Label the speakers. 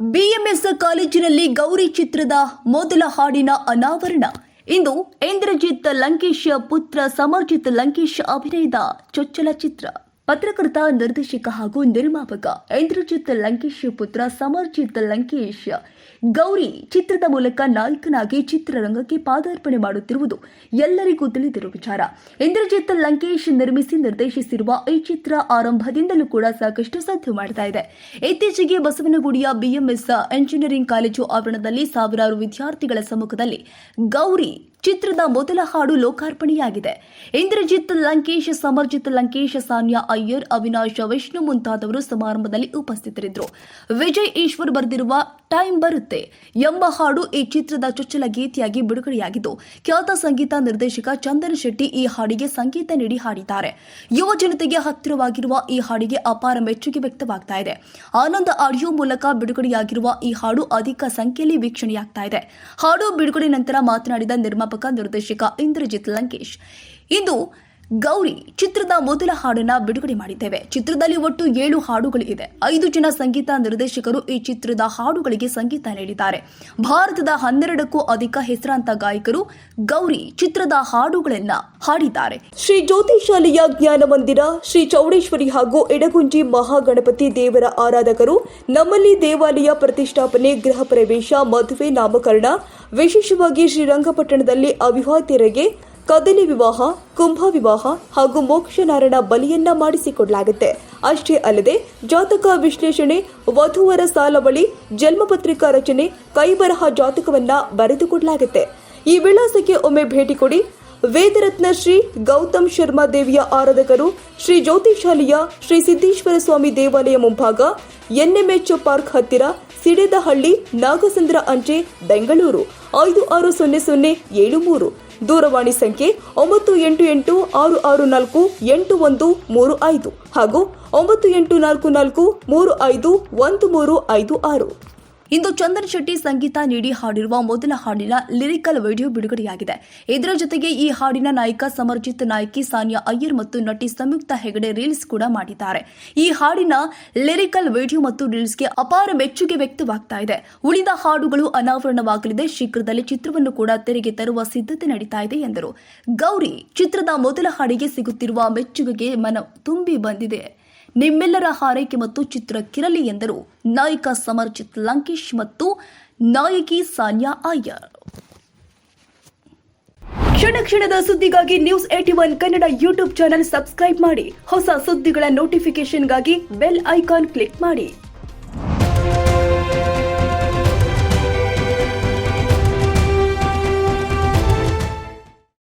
Speaker 1: BMS ಕಾಲೇಜಿನಲ್ಲಿ ಗೌರಿ ಚಿತ್ರದ ಮೊದಲ ಹಾಡಿನ ಅನಾವರಣ. ಇಂದು ಇಂದ್ರಜಿತ್ ಲಂಕೇಶ್ ಪುತ್ರ ಸಮರ್ಜಿತ್ ಲಂಕೇಶ್ ಅಭಿನಯದ ಚೊಚ್ಚಲ ಚಿತ್ರ. ಪತ್ರಕರ್ತ, ನಿರ್ದೇಶಕ ಹಾಗೂ ನಿರ್ಮಾಪಕ ಇಂದ್ರಜಿತ್ ಲಂಕೇಶ್ ಪುತ್ರ ಸಮರ್ಜಿತ್ ಲಂಕೇಶ್. ಗೌರಿ ಚಿತ್ರದ ಮೂಲಕ ನಾಯಕನಾಗಿ ಚಿತ್ರರಂಗಕ್ಕೆ ಪಾದಾರ್ಪಣೆ ಮಾಡುತ್ತಿರುವುದು ಎಲ್ಲರಿಗೂ ತಿಳಿದಿರುವ ವಿಚಾರ. ಇಂದ್ರಜಿತ್ ಲಂಕೇಶ್ ನಿರ್ಮಿಸಿ, ನಿರ್ದೇಶಿಸಿರುವ ಈ ಚಿತ್ರ ಆರಂಭದಿಂದಲೂ ಕೂಡ ಸಾಕಷ್ಟು ಸಾಧ್ಯ ಮಾಡ್ತಾ ಇದೆ. ಇತ್ತೀಚೆಗೆ ಬಸವನಗುಡಿಯ ಬಿಎಂಎಸ್ ಎಂಜಿನಿಯರಿಂಗ್ ಕಾಲೇಜು ಆವರಣದಲ್ಲಿ ಸಾವಿರಾರು ವಿದ್ಯಾರ್ಥಿಗಳ ಸಮ್ಮುಖದಲ್ಲಿ ಗೌರಿ ಚಿತ್ರದ ಮೊದಲ ಹಾಡು ಲೋಕಾರ್ಪಣೆಯಾಗಿದೆ. ಇಂದ್ರಜಿತ್, ಲಂಕೇಶ್, ಸಮರ್ಜಿತ್, ಲಂಕೇಶ್, ಸಾನ್ಯಾ ಅಯ್ಯರ್, ಅವಿನಾಶ್, ವಿಷ್ಣು ಮುಂತಾದವರು ಸಮಾರಂಭದಲ್ಲಿ ಉಪಸ್ಥಿತರಿದ್ದರು. ವಿಜಯ್ ಈಶ್ವರ್ ಬರೆದಿರುವ ಟೈಮ್ ಬರುತ್ತೆ ಎಂಬ ಹಾಡು ಈ ಚಿತ್ರದ ಚೊಚ್ಚಲ ಗೀತೆಯಾಗಿ ಬಿಡುಗಡೆಯಾಗಿದ್ದು, ಖ್ಯಾತ ಸಂಗೀತ ನಿರ್ದೇಶಕ ಚಂದನ್ ಶೆಟ್ಟಿ ಈ ಹಾಡಿಗೆ ಸಂಗೀತ ನೀಡಿ ಹಾಡಿದ್ದಾರೆ. ಯುವ ಜನತೆಗೆ ಹತ್ತಿರವಾಗಿರುವ ಈ ಹಾಡಿಗೆ ಅಪಾರ ಮೆಚ್ಚುಗೆ ವ್ಯಕ್ತವಾಗ್ತಾ ಇದೆ. ಆನಂದ ಆಡಿಯೋ ಮೂಲಕ ಬಿಡುಗಡೆಯಾಗಿರುವ ಈ ಹಾಡು ಅಧಿಕ ಸಂಖ್ಯೆಯಲ್ಲಿ ವೀಕ್ಷಣೆಯಾಗ್ತಾ ಇದೆ. ಹಾಡು ಬಿಡುಗಡೆ ನಂತರ ಮಾತನಾಡಿದ ನಿರ್ಮಾಪಕ ನಿರ್ದೇಶಕ ಇಂದ್ರಜಿತ್ ಲಂಕೇಶ್. ಇಂದು ಗೌರಿ ಚಿತ್ರದ ಮೊದಲ ಹಾಡನ್ನ ಬಿಡುಗಡೆ ಮಾಡಿದ್ದೇವೆ. ಚಿತ್ರದಲ್ಲಿ ಒಟ್ಟು ಏಳು ಹಾಡುಗಳು ಇದೆ. ಐದು ಜನ ಸಂಗೀತ ನಿರ್ದೇಶಕರು ಈ ಚಿತ್ರದ ಹಾಡುಗಳಿಗೆ ಸಂಗೀತ ನೀಡಿದ್ದಾರೆ. ಭಾರತದ ಹನ್ನೆರಡಕ್ಕೂ ಅಧಿಕ ಹೆಸರಾಂತ ಗಾಯಕರು ಗೌರಿ ಚಿತ್ರದ ಹಾಡುಗಳನ್ನ ಹಾಡಿದ್ದಾರೆ. ಶ್ರೀ ಜ್ಯೋತಿಶಾಲಿಯ ಜ್ಞಾನ ಮಂದಿರ, ಶ್ರೀ ಚೌಡೇಶ್ವರಿ ಹಾಗೂ ಎಡಗುಂಜಿ ಮಹಾಗಣಪತಿ ದೇವರ ಆರಾಧಕರು ನಮ್ಮಲ್ಲಿ ದೇವಾಲಯ ಪ್ರತಿಷ್ಠಾಪನೆ, ಗೃಹ ಪ್ರವೇಶ, ಮದುವೆ, ನಾಮಕರಣ, ವಿಶೇಷವಾಗಿ ಶ್ರೀರಂಗಪಟ್ಟಣದಲ್ಲಿ ಅವಿವಾಹಿತರಿಗೆ ಕದಲಿ ವಿವಾಹ, ಕುಂಭ ವಿವಾಹ ಹಾಗೂ ಮೋಕ್ಷನಾರಾಯಣ ಬಲಿಯನ್ನ ಮಾಡಿಸಿಕೊಡಲಾಗುತ್ತೆ. ಅಷ್ಟೇ ಅಲ್ಲದೆ ಜಾತಕ ವಿಶ್ಲೇಷಣೆ, ವಧುವರ ಸಾಲವಳಿ ಜನ್ಮಪತ್ರಿಕಾ ರಚನೆ, ಕೈಬರಹ ಜಾತಕವನ್ನ ಬರೆದುಕೊಡಲಾಗುತ್ತೆ. ಈ ವಿಳಾಸಕ್ಕೆ ಒಮ್ಮೆ ಭೇಟಿ ಕೊಡಿ. ವೇದರತ್ನ ಶ್ರೀ ಗೌತಮ್ ಶರ್ಮಾ ದೇವಿಯ ಆರಾಧಕರು, ಶ್ರೀ ಜ್ಯೋತಿಶಾಲಿಯ ಶ್ರೀ ಸಿದ್ದೇಶ್ವರ ಸ್ವಾಮಿ ದೇವಾಲಯ ಮುಂಭಾಗ, ಎನ್ಎಂಎಚ್ ಪಾರ್ಕ್ ಹತ್ತಿರ, ಸಿಡಿದಹಳ್ಳಿ, ನಾಗಸಂದ್ರ ಅಂಚೆ, ಬೆಂಗಳೂರು, ಐದು ಆರು ಸೊನ್ನೆ ಸೊನ್ನೆ ಏಳು ಮೂರು. ದೂರವಾಣಿ ಸಂಖ್ಯೆ ಒಂಬತ್ತು ಎಂಟು ಎಂಟು ಆರು ಆರು ನಾಲ್ಕು ಎಂಟು ಒಂದು ಮೂರು ಐದು ಹಾಗೂ ಒಂಬತ್ತು ಎಂಟು ನಾಲ್ಕು ನಾಲ್ಕು ಮೂರು ಐದು ಒಂದು ಮೂರು ಐದು ಆರು. ಇಂದು ಚಂದನ್ ಶೆಟ್ಟಿ ಸಂಗೀತ ನೀಡಿ ಹಾಡಿರುವ ಮೊದಲ ಹಾಡಿನ ಲಿರಿಕಲ್ ವಿಡಿಯೋ ಬಿಡುಗಡೆಯಾಗಿದೆ. ಇದರ ಜೊತೆಗೆ ಈ ಹಾಡಿನ ನಾಯಕ ಸಮರ್ಜಿತ್ ನಾಯಕಿ, ಸಾನಿಯಾ ಅಯ್ಯರ್ ಮತ್ತು ನಟಿ ಸಂಯುಕ್ತ ಹೆಗಡೆ ರೀಲ್ಸ್ ಕೂಡ ಮಾಡಿದ್ದಾರೆ. ಈ ಹಾಡಿನ ಲಿರಿಕಲ್ ವಿಡಿಯೋ ಮತ್ತು ರೀಲ್ಸ್ಗೆ ಅಪಾರ ಮೆಚ್ಚುಗೆ ವ್ಯಕ್ತವಾಗ್ತಾ ಇದೆ. ಉಳಿದ ಹಾಡುಗಳು ಅನಾವರಣವಾಗಲಿದೆ. ಶೀಘ್ರದಲ್ಲಿ ಚಿತ್ರವನ್ನು ಕೂಡ ತೆರೆಗೆ ತರುವ ಸಿದ್ಧತೆ ನಡೀತಾ ಇದೆ ಎಂದರು. ಗೌರಿ ಚಿತ್ರದ ಮೊದಲ ಹಾಡಿಗೆ ಸಿಗುತ್ತಿರುವ ಮೆಚ್ಚುಗೆಗೆ ಮನ ತುಂಬಿ ಬಂದಿದೆ. ನಿಮ್ಮೆಲ್ಲರ ಹಾರೈಕೆ ಮತ್ತು ಚಿತ್ರಕ್ಕಿರಲಿ ಎಂದರು. ನಾಯಕ ಸಮರ್ಜಿತ್ ಲಂಕೇಶ್ ಮತ್ತು ನಾಯಕಿ ಸಾನಿಯಾ ಅಯ್ಯರ್. ಕ್ಷಣ ಕ್ಷಣದ ಸುದ್ದಿಗಾಗಿ news eighty one Kannada YouTube channel subscribe ಮಾಡಿ. ಹೊಸ ಸುದ್ದಿಗಳ ನೋಟಿಫಿಕೇಶನ್ಗಾಗಿ ಬೆಲ್ ಐಕಾನ್ ಕ್ಲಿಕ್ ಮಾಡಿ.